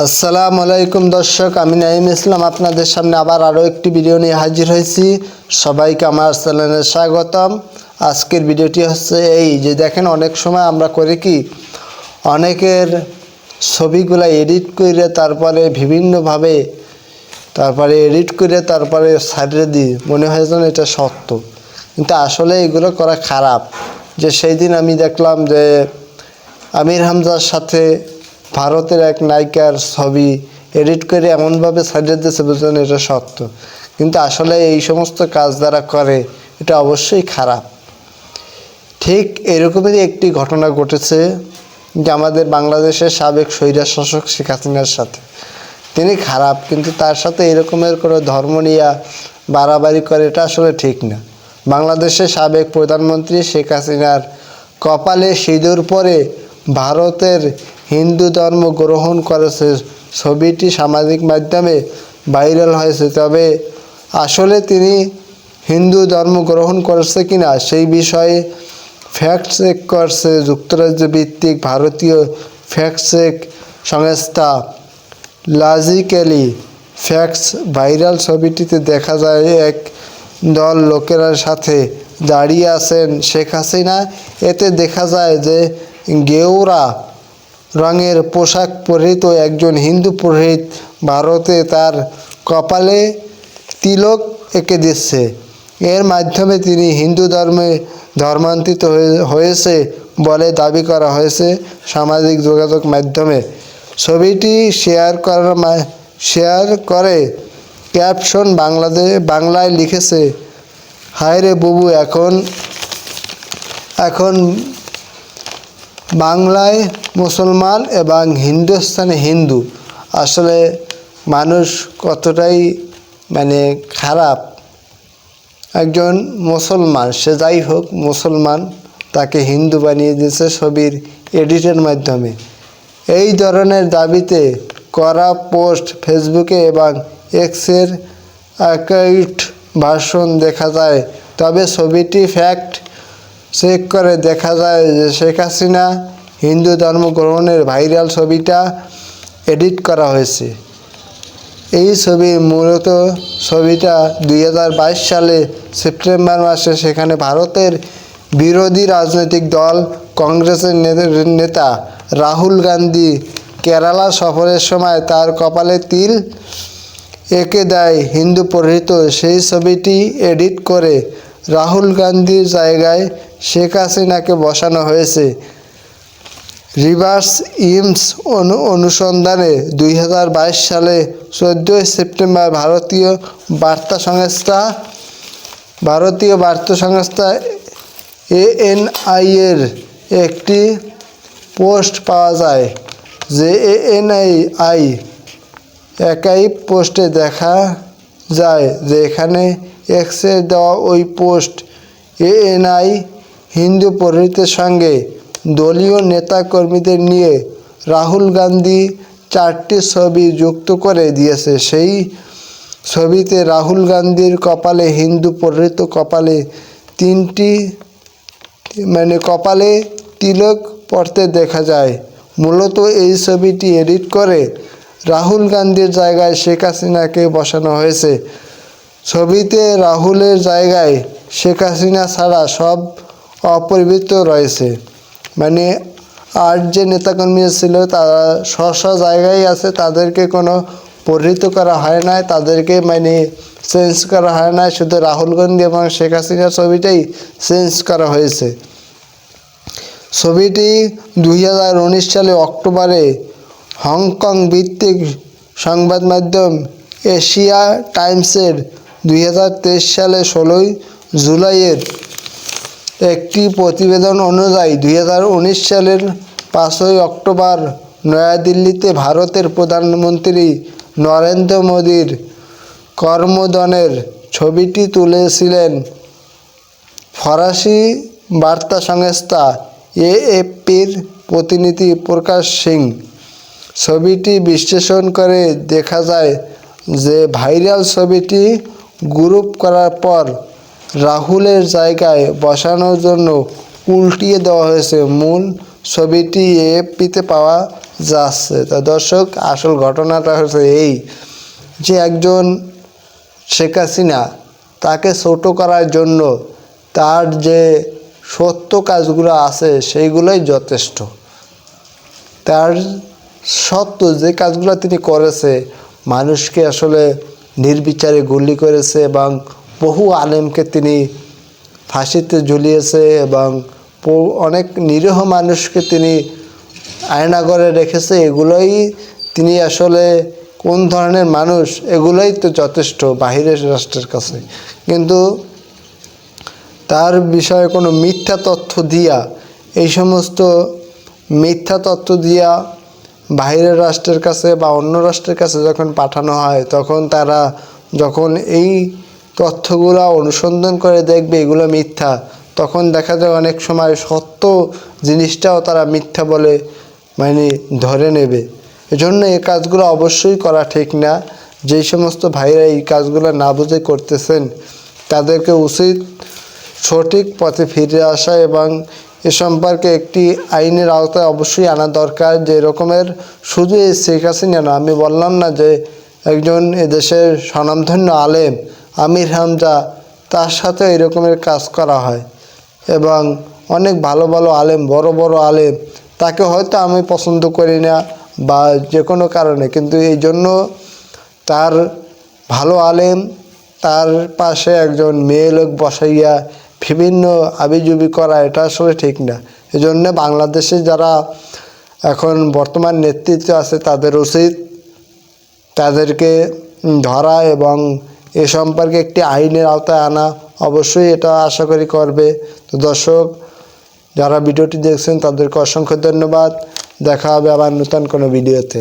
আসসালামু আলাইকুম দর্শক, আমি নাইম ইসলাম। আপনাদের সামনে আবার আরও একটি ভিডিও নিয়ে হাজির হয়েছি। সবাইকে আমার চ্যানেলে স্বাগতম। আজকের ভিডিওটি হচ্ছে এই যে দেখেন, অনেক সময় আমরা করি কি, অনেকের ছবিগুলো এডিট করে তারপরে বিভিন্নভাবে তারপরে এডিট করে তারপরে সাইডে দিই। মনে হয় যেন এটা সত্য। কিন্তু আসলে এগুলো করা খারাপ। যে সেই দিন আমি দেখলাম যে আমির হামজার সাথে ভারতের এক নায়িকার ছবি এডিট করে এমনভাবে সাজিয়ে দিয়েছে বুঝলেন, এটা সত্য। কিন্তু আসলে এই সমস্ত কাজ যারা করে, এটা অবশ্যই খারাপ। ঠিক এরকমই একটি ঘটনা ঘটেছে যে আমাদের বাংলাদেশের সাবেক স্বৈরা শাসক শেখ হাসিনার সাথে। তিনি খারাপ, কিন্তু তার সাথে এরকমের কোনো ধর্ম নিয়ে বাড়াবাড়ি করে, এটা আসলে ঠিক না। বাংলাদেশের সাবেক প্রধানমন্ত্রী শেখ হাসিনার কপালে সিঁদুর পরে ভারতের হিন্দু ধর্ম গ্রহণ করেছে ছবিটি সামাজিক মাধ্যমে ভাইরাল হয়েছে। তবে আসলে তিনি হিন্দু ধর্ম গ্রহণ করেছে কিনা সেই বিষয়ে ফ্যাক্ট চেক করছে যুক্তরাজ্য ভিত্তিক ভারতীয় ফ্যাক্ট চেক সংস্থা লজিক্যালি ফ্যাক্টস ভাইরাল ছবিটিতে দেখা যায় এক দল লোকেরা সাথে দাঁড়িয়ে আছেন শেখ হাসিনা। এতে দেখা যায় যে গেউরা রঙের পোশাক পরিহিত একজন হিন্দু পুরোহিত ভারতে তার কপালে তিলক এঁকে দিচ্ছে। এর মাধ্যমে তিনি হিন্দু ধর্মে ধর্মান্তরিত হয়ে- হয়েছে বলে দাবি করা হয়েছে সামাজিক যোগাযোগ মাধ্যমে। ছবিটি শেয়ার করার শেয়ার করে ক্যাপশন বাংলাদেশ বাংলায় লিখেছে হায় রে বুবু, এখন এখন বাংলায় মুসলমান এবং হিন্দুস্তানে হিন্দু, আসলে মানুষ কতটাই মানে খারাপ? একজন মুসলমান, সে যাই হোক মুসলমান, তাকে হিন্দু বানিয়ে দিয়েছে ছবির এডিটের মাধ্যমে। এই ধরনের দাবিতে করা পোস্ট ফেসবুকে এবং এক্সের অ্যাকাউন্ট ভাষণ দেখা যায়। তবে ছবিটি ফ্যাক্ট চেক করে দেখা যায় যে শেখ হাসিনা হিন্দু ধর্ম গ্রহণের ভাইরাল ছবিটা এডিট করা হয়েছে। এই ছবি মূলত ছবিটা দুই হাজার বাইশ সালে সেপ্টেম্বর মাসে সেখানে ভারতের বিরোধী রাজনৈতিক দল কংগ্রেসের নেতা রাহুল গান্ধী কেরালা সফরের সময় তার কপালে তিল এঁকে দেয় হিন্দু পরিহিত। সেই ছবিটি এডিট করে রাহুল গান্ধীর জায়গায় শেখ হাসিনাকে বসানো হয়েছে। রিভার্স ইমস অনু অনুসন্ধানে দুই হাজার বাইশ সালে চোদ্দোই সেপ্টেম্বর ভারতীয় বার্তা সংস্থা, ভারতীয় বার্তা সংস্থা এএনআই এর একটি পোস্ট পাওয়া যায়, যে এএনআই আই একাই পোস্টে দেখা যায়, যে এখানে এক্সে দেওয়া ওই পোস্ট এএনআই হিন্দু পরিহিতের সঙ্গে দলীয় নেতাকর্মীদের নিয়ে রাহুল গান্ধী চারটি ছবি যুক্ত করে দিয়েছে। সেই ছবিতে রাহুল গান্ধীর কপালে হিন্দু পরিহিত কপালে তিনটি মানে কপালে তিলক পড়তে দেখা যায়। মূলত এই ছবিটি এডিট করে রাহুল গান্ধীর জায়গায় শেখ হাসিনাকে বসানো হয়েছে। ছবিতে রাহুলের জায়গায় শেখ হাসিনা ছাড়া সব অপরিবৃত রয়েছে। মানে আর যে নেতাকর্মী ছিল তারা স্ব স্ব জায়গায় আছে, তাদেরকে কোনো পরিহিত করা হয় না তাদেরকে মানে চেঞ্জ করা হয় না শুধু রাহুল গান্ধী এবং শেখ হাসিনার ছবিটাই চেঞ্জ করা হয়েছে। ছবিটি দুই হাজার উনিশ সালে অক্টোবরে হংকং ভিত্তিক সংবাদ মাধ্যম এশিয়া টাইমসের দুই হাজার তেইশ সালে ষোলোই জুলাইয়ের একটি প্রতিবেদন অনুযায়ী দুই হাজার উনিশ সালের পাঁচই অক্টোবর নয়াদিল্লিতে ভারতের প্রধানমন্ত্রী নরেন্দ্র মোদীর কর্মদনের ছবিটি তুলেছিলেন ফরাসি বার্তা সংস্থা এএফপির প্রতিনিধি প্রকাশ সিং। ছবিটি বিশ্লেষণ করে দেখা যায় যে ভাইরাল ছবিটি গ্রুপ করার পর রাহুলের জায়গায় বসানোর জন্য উল্টিয়ে দেওয়া হয়েছে মূল ছবিটি এএফপিতে পাওয়া যাচ্ছে। তা দর্শক, আসল ঘটনাটা হচ্ছে এই যে একজন শেখ হাসিনা তাকে ছোট করার জন্য তার যে সত্য কাজগুলো আছে সেইগুলোই যথেষ্ট। তার সত্য যে কাজগুলো তিনি করেছে, মানুষকে আসলে নির্বিচারে গুলি করেছে এবং বহু আলেমকে তিনি ফাঁসিতে ঝুলিয়েছে এবং অনেক নিরীহ মানুষকে তিনি আয়নাগরে রেখেছে। এগুলোই তিনি আসলে কোন ধরনের মানুষ, এগুলোই তো যথেষ্ট বাহিরের রাষ্ট্রের কাছে। কিন্তু তার বিষয়ে কোনো মিথ্যা তথ্য দিয়া, এই সমস্ত মিথ্যা তথ্য দিয়া বাইরের রাষ্ট্রের কাছে বা অন্য রাষ্ট্রের কাছে যখন পাঠানো হয়, তখন তারা যখন এই তথ্যগুলো অনুসন্ধান করে দেখবে এগুলো মিথ্যা, তখন দেখা যায় অনেক সময় সত্য জিনিসটাও তারা মিথ্যা বলে মানে ধরে নেবে। এজন্য এই কাজগুলো অবশ্যই করা ঠিক না। যেই সমস্ত ভাইরা এই কাজগুলো না বুঝে করতেছেন, তাদেরকে উচিত সঠিক পথে ফিরে আসা এবং এ সম্পর্কে একটি আইনের আওতায় অবশ্যই আনা দরকার যে রকমের শুধু এই শেখ হাসিনা না, আমি বললাম না যে একজন এদেশের স্বনামধন্য আলেম আমির হামজা, তার সাথে এই রকমের কাজ করা হয় এবং অনেক ভালো ভালো আলেম, বড় বড় আলেম, তাকে হয়তো আমি পছন্দ করি না বা যে কোনো কারণে, কিন্তু এই জন্য তার ভালো আলেম, তার পাশে একজন মেয়ে লোক বসাইয়া বিভিন্ন আবিজুবি করা, এটা আসলে ঠিক না। এজন্য বাংলাদেশে যারা এখন বর্তমান নেতৃত্ব আছে, তাদের উচিত তাদেরকে ধরা এবং এ সম্পর্কে একটি আইনের আওতায় আনা। অবশ্যই এটা আশা করি করবে। তো দর্শক, যারা ভিডিওটি দেখছেন, তাদেরকে অসংখ্য ধন্যবাদ। দেখা হবে আবার নতুন কোনো ভিডিওতে।